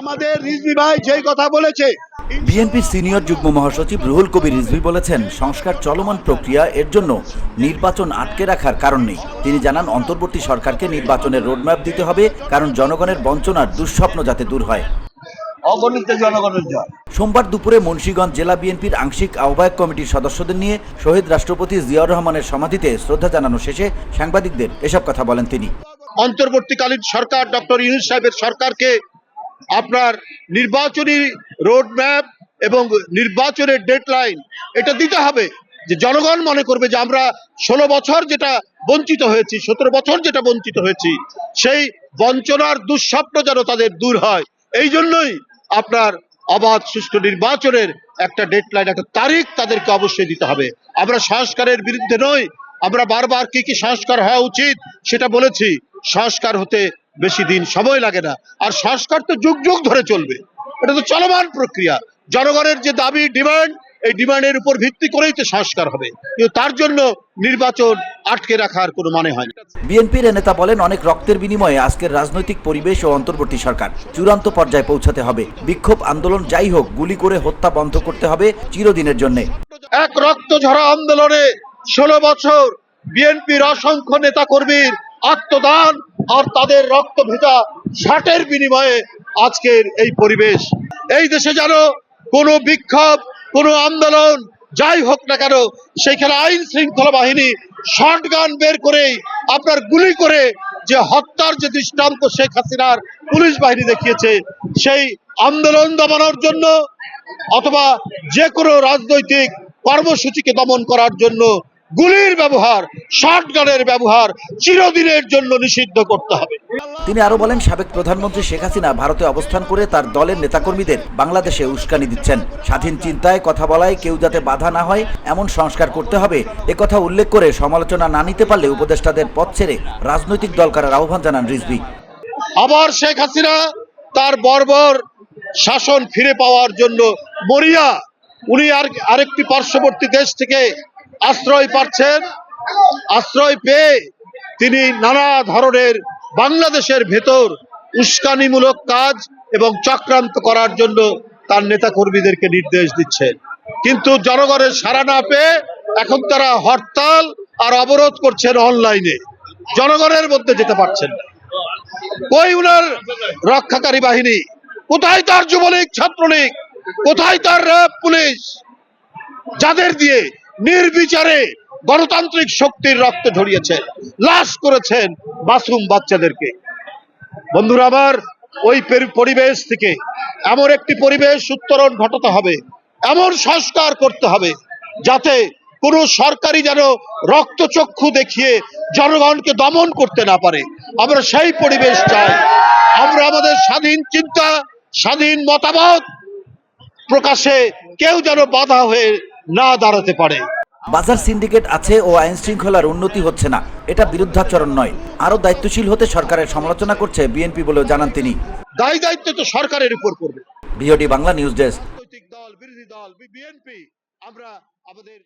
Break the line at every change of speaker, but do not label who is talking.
আমাদের ভাই যেই কথা বলেছে
সিনিয়র যুগ্ম মহাসচিব রুহুল কবির বলেছেন সংস্কার চলমান প্রক্রিয়া এর জন্য নির্বাচন আটকে রাখার কারণ নেই তিনি জানান অন্তর্বর্তী সরকারকে নির্বাচনের রোডম্যাপ দিতে হবে কারণ জনগণের বঞ্চনার দুঃস্বপ্ন যাতে দূর হয়
অগণিত জনগণের জয়
সোমবার দুপুরে মুন্সীগঞ্জ জেলা বিএনপির আংশিক আহ্বায়ক কমিটির সদস্যদের নিয়ে শহীদ রাষ্ট্রপতি জিয়াউর রহমানের সমাধিতে শ্রদ্ধা জানানো শেষে সাংবাদিকদের এসব কথা বলেন তিনি
অন্তর্বর্তীকালীন সরকার ডক্টর ইউনুস সাহেবের সরকারকে আপনার নির্বাচনী রোডম্যাপ এবং নির্বাচনের ডেডলাইন এটা দিতে হবে যে জনগণ মনে করবে যে আমরা ষোলো বছর যেটা বঞ্চিত হয়েছি সতেরো বছর যেটা বঞ্চিত হয়েছি সেই বঞ্চনার দুঃস্বপ্ন যেন তাদের দূর হয় এই জন্যই আপনার অবাধ সুষ্ঠু নির্বাচনের একটা ডেডলাইন একটা তারিখ তাদেরকে অবশ্যই দিতে হবে আমরা সংস্কারের বিরুদ্ধে নই আমরা বারবার কি কি সংস্কার হওয়া উচিত সেটা বলেছি সংস্কার হতে বেশি দিন সময় লাগে না আর সংস্কার তো যুগ যুগ ধরে চলবে এটা তো চলমান প্রক্রিয়া জনগণের যে দাবি ডিমান্ড এই ডিমান্ডের উপর ভিত্তি করেই তো সংস্কার হবে কিন্তু তার জন্য নির্বাচন আটকে রাখার কোনো মানে হয় না
বিএনপির নেতা বলেন অনেক রক্তের বিনিময়ে আজকের রাজনৈতিক পরিবেশ ও অন্তর্বর্তী সরকার চূড়ান্ত পর্যায়ে পৌঁছাতে হবে বিক্ষোভ আন্দোলন যাই হোক গুলি করে হত্যা বন্ধ করতে হবে চিরদিনের জন্য
এক রক্ত ঝরা আন্দোলনে ষোলো বছর বিএনপির অসংখ্য নেতা কর্মীর আত্মদান আর তাদের রক্ত ভেজা ষাটের বিনিময়ে আজকের এই পরিবেশ এই দেশে যেন কোনো বিক্ষোভ কোনো আন্দোলন যাই হোক না কেন সেখানে আইন শৃঙ্খলা বাহিনী শর্ট গান বের করেই আপনার গুলি করে যে হত্যার যে দৃষ্টান্ত শেখ হাসিনার পুলিশ বাহিনী দেখিয়েছে সেই আন্দোলন দমানোর জন্য অথবা যে কোনো রাজনৈতিক কর্মসূচিকে দমন করার জন্য গুলির ব্যবহার শটগানের ব্যবহার চিরদিনের জন্য নিষিদ্ধ করতে হবে
তিনি আরো বলেন সাবেক প্রধানমন্ত্রী শেখ হাসিনা ভারতে অবস্থান করে তার দলের নেতাকর্মীদের বাংলাদেশে উস্কানি দিচ্ছেন স্বাধীন চিন্তায় কথা বলায় কেউ যাতে বাধা না হয় এমন সংস্কার করতে হবে এ কথা উল্লেখ করে সমালোচনা না নিতে পারলে উপদেষ্টাদের পথ ছেড়ে রাজনৈতিক দল করার আহ্বান জানান রিজভি
আবার শেখ হাসিনা তার বর্বর শাসন ফিরে পাওয়ার জন্য মরিয়া উনি আর আরেকটি পার্শ্ববর্তী দেশ থেকে আশ্রয় পাচ্ছেন আশ্রয় পেয়ে তিনি নানা ধরনের বাংলাদেশের ভেতর উস্কানিমূলক কাজ এবং চক্রান্ত করার জন্য তার নেতা কর্মীদেরকে নির্দেশ দিচ্ছেন কিন্তু জনগণের সারা না পেয়ে এখন তারা হরতাল আর অবরোধ করছেন অনলাইনে জনগণের মধ্যে যেতে পারছেন কই উনার রক্ষাকারী বাহিনী কোথায় তার যুবলীগ ছাত্রলীগ কোথায় তার র্যাব পুলিশ যাদের দিয়ে নির্বিচারে গণতান্ত্রিক শক্তির রক্ত ঝরিয়েছেন লাশ করেছেন মাসুম বাচ্চাদেরকে বন্ধুরা আমার ওই পরিবেশ থেকে এমন একটি পরিবেশ উত্তরণ ঘটাতে হবে এমন সংস্কার করতে হবে যাতে কোনো সরকারি যেন রক্তচক্ষু দেখিয়ে জনগণকে দমন করতে না পারে আমরা সেই পরিবেশ চাই আমরা আমাদের স্বাধীন চিন্তা স্বাধীন মতামত প্রকাশে কেউ যেন বাধা হয়ে না দাঁড়াতে পারে
বাজার সিন্ডিকেট আছে ও আইন শৃঙ্খলার উন্নতি হচ্ছে না এটা বিরুদ্ধাচরণ নয় আরো দায়িত্বশীল হতে সরকারের সমালোচনা করছে বিএনপি বলেও জানান তিনি
দায়ী দায়িত্ব তো সরকারের উপর পড়বে
বিওডি বাংলা নিউজ ডেস্ক দল বিরোধী দল বিএনপি আমরা আমাদের